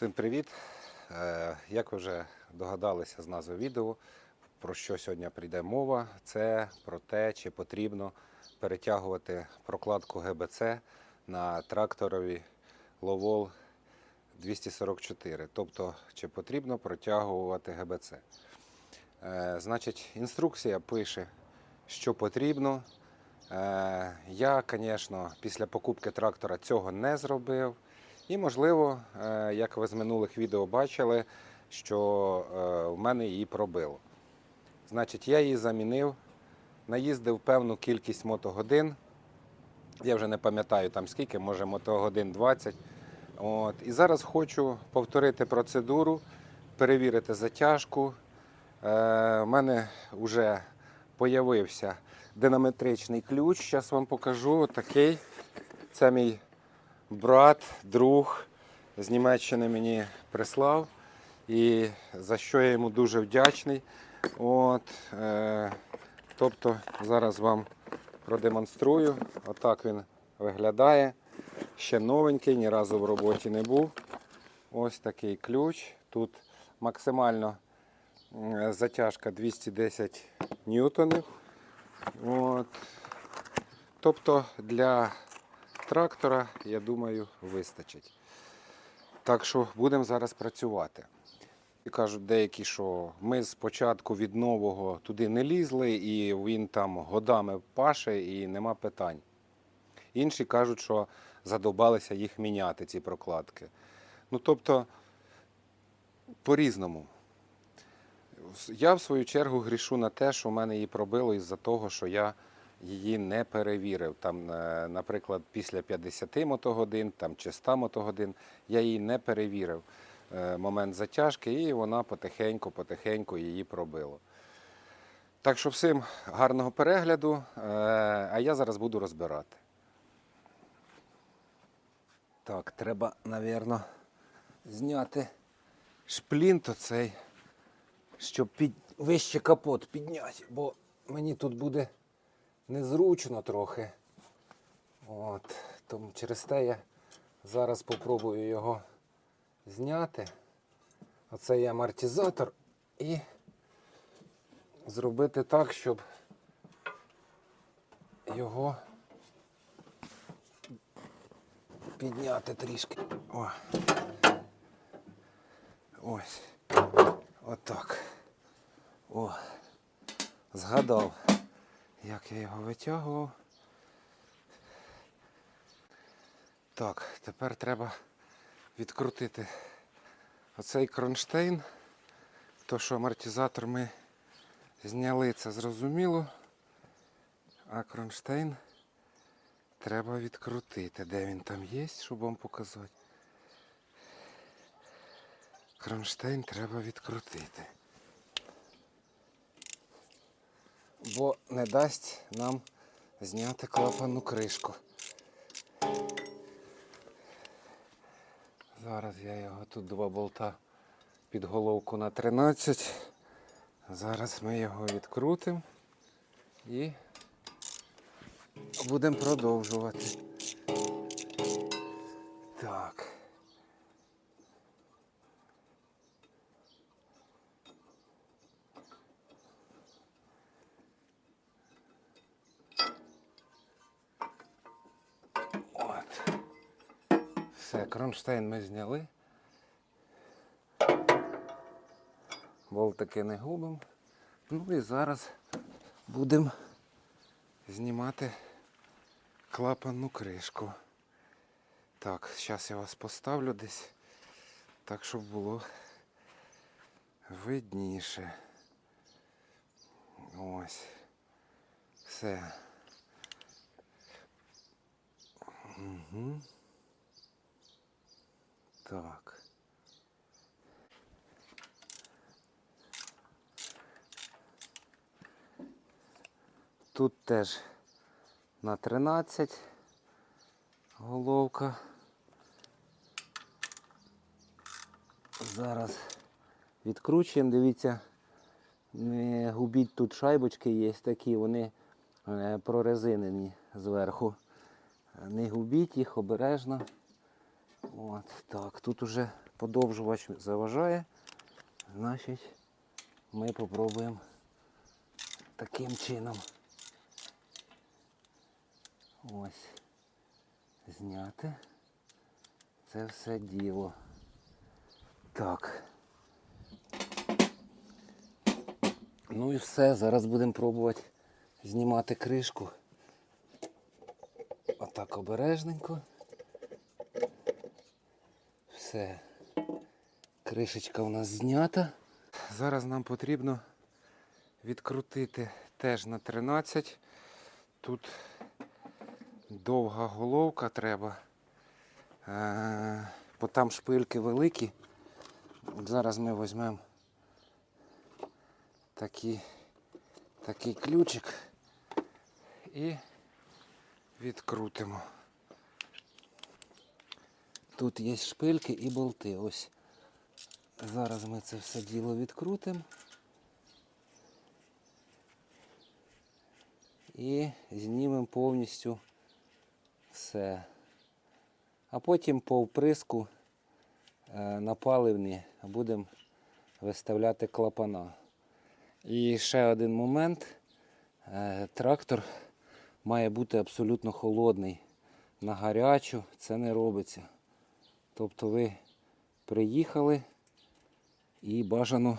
Всім привіт! Е, Як ви вже догадалися з назви відео, про що сьогодні прийде мова, це про те, чи потрібно перетягувати прокладку ГБЦ на тракторові Ловол 244. Тобто, чи потрібно протягувати ГБЦ. Е, Значить, інструкція пише, що потрібно. Е, Я, звісно, після покупки трактора цього не зробив. І, можливо, е, як ви з минулих відео бачили, що е, в мене її пробило. Значить, я її замінив, наїздив певну кількість мотогодин. Я вже не пам'ятаю там скільки, може мотогодин 20. От. І зараз хочу повторити процедуру, перевірити затяжку. Е, У мене вже з'явився динаметричний ключ. Зараз вам покажу такий. Це мій брат, друг з Німеччини мені прислав. І за що я йому дуже вдячний. От, е, тобто зараз вам продемонструю. Отак він виглядає. Ще новенький, ні разу в роботі не був. Ось такий ключ. Тут максимально затяжка 210 ньютонів. От. Тобто для трактора, я думаю, вистачить. Так що будемо зараз працювати. І кажуть деякі, що ми спочатку від нового туди не лізли, і він там годами паше і нема питань. Інші кажуть, що задовбалися їх міняти, ці прокладки. Ну, тобто, по-різному. Я, в свою чергу, грішу на те, що в мене її пробило із-за того, що я її не перевірив. Там, е, наприклад, після 50 мотогодин там, чи 100 мотогодин я її не перевірив е, момент затяжки, і вона потихеньку-потихеньку її пробило. Так що всім гарного перегляду, е, а я зараз буду розбирати. Так, треба, напевно, зняти шплінт оцей, щоб під... вище капот підняти, бо мені тут буде незручно трохи. От, тому через те я зараз спробую його зняти. Оце є амортизатор і зробити так, щоб його підняти трішки. О. Ось. Отак. О. Згадав, як я його витягував. Так, тепер треба відкрутити оцей кронштейн. То, що амортизатор ми зняли, це зрозуміло. А кронштейн треба відкрутити. Де він там є, щоб вам показати. Кронштейн треба відкрутити. Бо не дасть нам зняти клапанну кришку. Зараз я його тут два болта під головку на 13. Зараз ми його відкрутимо і будемо продовжувати. Так. Кронштейн ми зняли. Болтики не губимо. Ну і зараз будемо знімати клапанну кришку. Так, зараз я вас поставлю десь, так щоб було видніше. Ось. Все. Угу. Так. Тут теж на 13 головка. Зараз відкручуємо, дивіться, не губіть тут шайбочки є такі, вони е, прорезинені зверху. Не губіть їх обережно. От так, тут уже подовжувач заважає. Значить, ми попробуємо таким чином. Ось. Зняти це все діло. Так. Ну і все, зараз будемо пробувати знімати кришку. Отак обережненько. Все. Кришечка у нас знята. Зараз нам потрібно відкрутити теж на 13. Тут довга головка треба. Е, Бо там шпильки великі. Зараз ми візьмемо такий, такий ключик і відкрутимо. Тут є шпильки і болти. Ось зараз ми це все діло відкрутимо. І знімемо повністю все. А потім по вприску е, на паливні будемо виставляти клапана. І ще один момент. Е, Трактор має бути абсолютно холодний. На гарячу це не робиться. Тобто ви приїхали і бажано,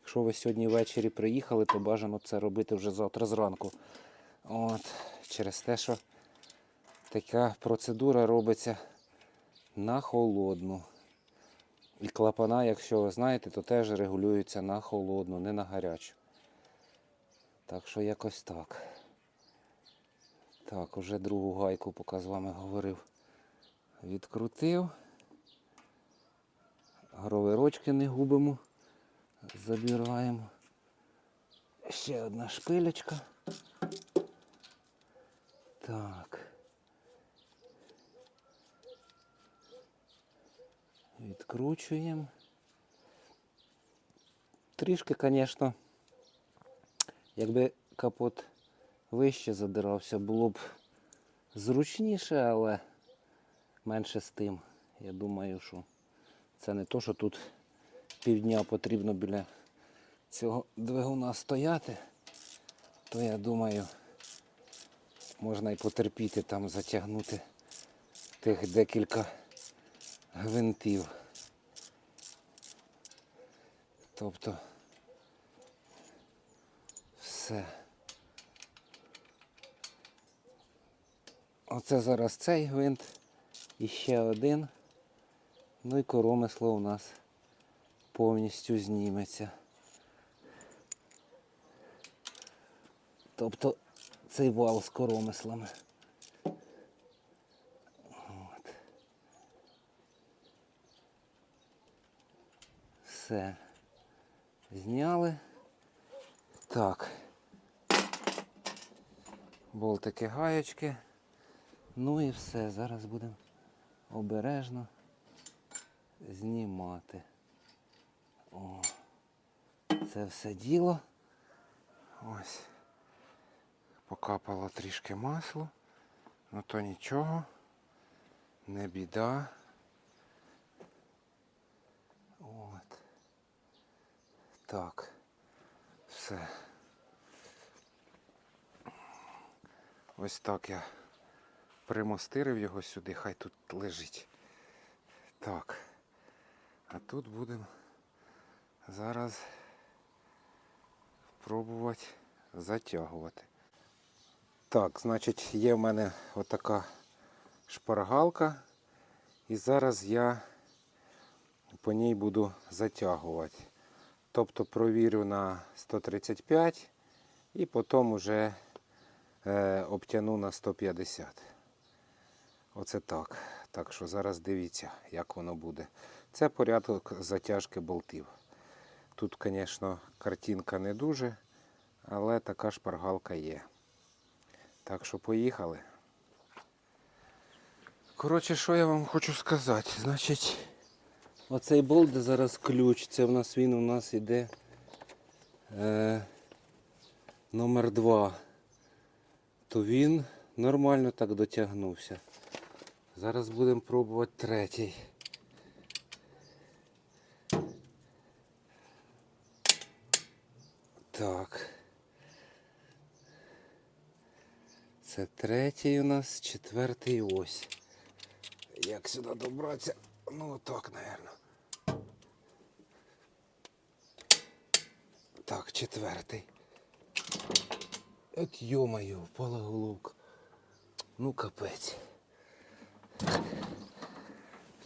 якщо ви сьогодні ввечері приїхали, то бажано це робити вже завтра зранку. От, через те, що така процедура робиться на холодну. І клапана, якщо ви знаєте, то теж регулюються на холодну, не на гарячу. Так що якось так. Так, уже другу гайку, поки з вами говорив, відкрутив. Гровирочки не губимо, забираємо. Ще одна шпилечка. Так. Відкручуємо. Трішки, звісно, якби капот вище задирався, було б зручніше, але менше з тим. Я думаю, що це не то, що тут півдня потрібно біля цього двигуна стояти, то я думаю, можна і потерпіти там затягнути тих декілька гвинтів. Тобто все. Оце зараз цей гвинт і ще один. Ну і коромисло у нас повністю зніметься. Тобто цей вал з коромислами. От. Все. Зняли. Так. Болтики гаєчки. Ну і все. Зараз будемо обережно знімати. О, це все діло. Ось. Покапало трішки масло. Ну то нічого. Не біда. От. Так. Все. Ось так я примостирив його сюди, хай тут лежить. Так. А тут будемо зараз пробувати затягувати. Так, значить, є в мене отака шпаргалка. І зараз я по ній буду затягувати. Тобто провірю на 135 і потім вже е, обтяну на 150. Оце так. Так що зараз дивіться, як воно буде. Це порядок затяжки болтів. Тут, звісно, картинка не дуже, але така шпаргалка є. Так що поїхали. Коротше, що я вам хочу сказати? Значить, оцей болт, де зараз ключ, це в нас він у нас іде е, номер 2. То він нормально так дотягнувся. Зараз будемо пробувати третій. Так. Це третій у нас, четвертий ось. Як сюди добратися? Ну так, напевно. Так, четвертий. От йомаю, впала головка. Ну капець.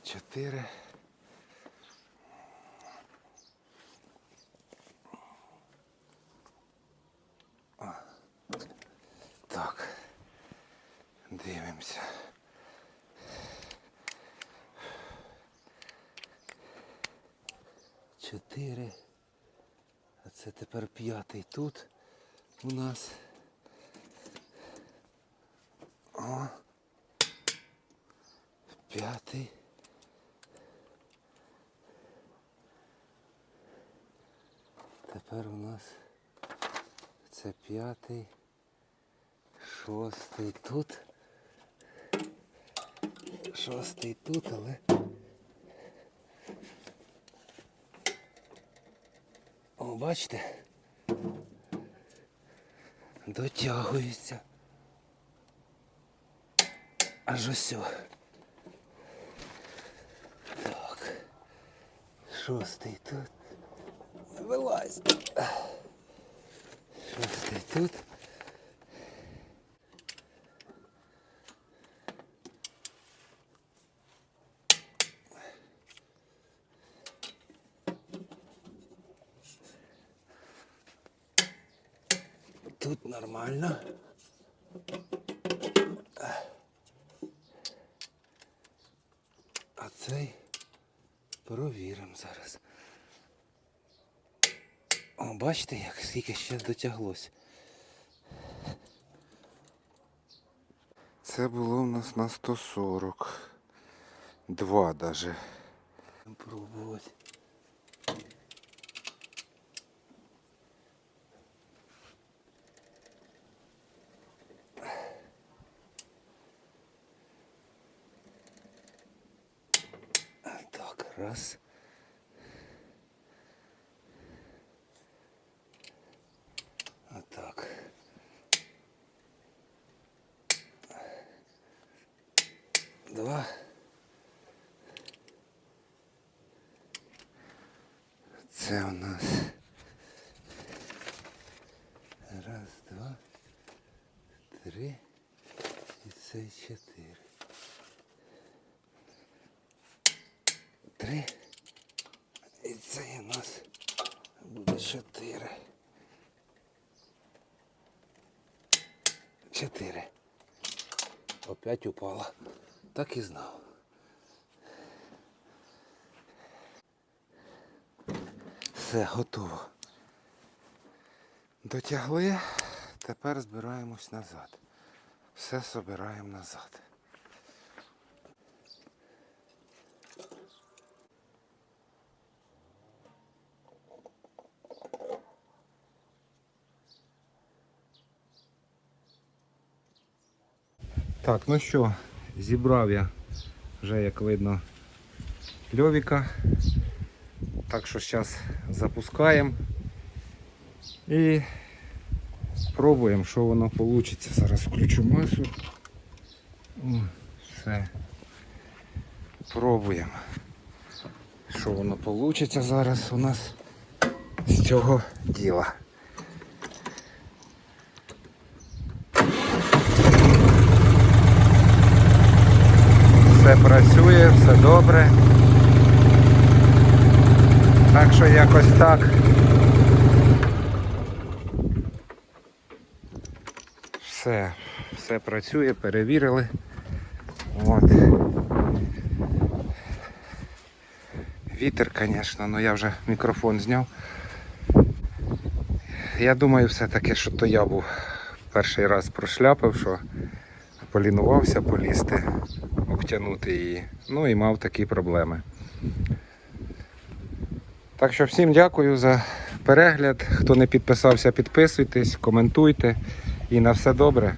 Чотири. А. Так. Дивимося. Чотири. А це тепер п'ятий тут у нас. О. П'ятий. Тепер у нас це п'ятий, шостий тут. Шостий тут, але. О, бачите? Дотягується. Аж ось. Так. Шостий тут. Вилазь. Шостий тут. Тут нормально. А цей провіримо зараз. О, бачите, як скільки ще дотяглось. Це було в нас на 140. Два даже. Пробувати. Так, раз. Отак. Два. Це у нас. Раз, два, три. І це чотири. 4. Опять упала. Так і знав. Все, готово. Дотягли, тепер збираємось назад. Все собираємо назад. Так, ну що, зібрав я вже, як видно, льовіка. Так що зараз запускаємо і пробуємо, що воно вийде. Зараз включу масу. Все. Пробуємо. Що воно вийде зараз у нас з цього діла. Все працює, все добре. Так що якось так. Все, все працює, перевірили. От. Вітер, звісно, але я вже мікрофон зняв. Я думаю все-таки, що то я був перший раз прошляпив, що полінувався полізти, обтягнути її. Ну і мав такі проблеми. Так що всім дякую за перегляд. Хто не підписався, підписуйтесь, коментуйте і на все добре.